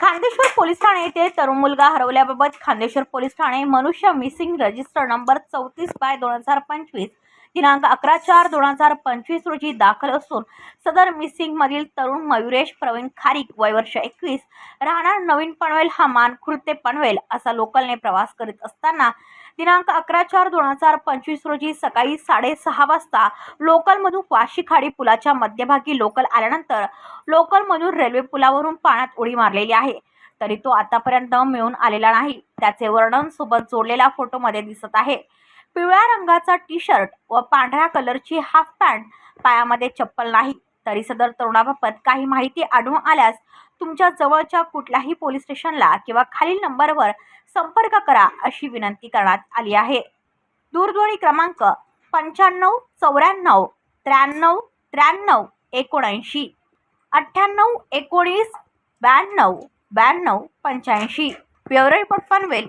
Khandeshwar police Thane येथे तरुण मुलगा हरवल्याबाबत खांदेश्वर पोलीस ठाणे मनुष्य मिसिंग रजिस्टर नंबर चौतीस बाय दोन हजार पंचवीस दिनांक अकरा चार दोन हजार पंचवीस रोजी दाखल असून सदर मिसिंग मधील तरुण मयुरेश प्रवीण खारीक वय वर्ष एकवीस. राहणार नवीन पनवेल हा मानखुर्द ते पनवेल असा लोकलने प्रवास करीत असताना दिनांक अकरा चार दोन हजार पंचवीस रोजी सकाळी साडेसहा वाजता लोकलमधून वाशी खाडी पुलाच्या मध्यभागी लोकल आल्यानंतर लोकलमधून रेल्वे पुलावरून पाण्यात उडी मारलेली आहे. तरी तो आतापर्यंत मिळून आलेला नाही. त्याचे वर्णन सोबत जोडलेला फोटोमध्ये दिसत आहे. पिवळ्या रंगाचा टी शर्ट व पांढऱ्या कलरची हाफ पॅन्ट पायामध्ये चप्पल नाही. तरी सदर तरुणाबाबत काही माहिती आढळून आल्यास तुमच्या जवळच्या कुठल्याही पोलीस स्टेशनला किंवा खालील नंबरवर संपर्क करा अशी विनंती करण्यात आली आहे. दूरध्वनी क्रमांक पंच्याण्णव चौऱ्याण्णव त्र्याण्णव त्र्याण्णव एकोणऐंशी अठ्ठ्याण्णव एकोणीस ब्याण्णव ब्याण्णव पंच्याऐंशी. Bureau report Panvel.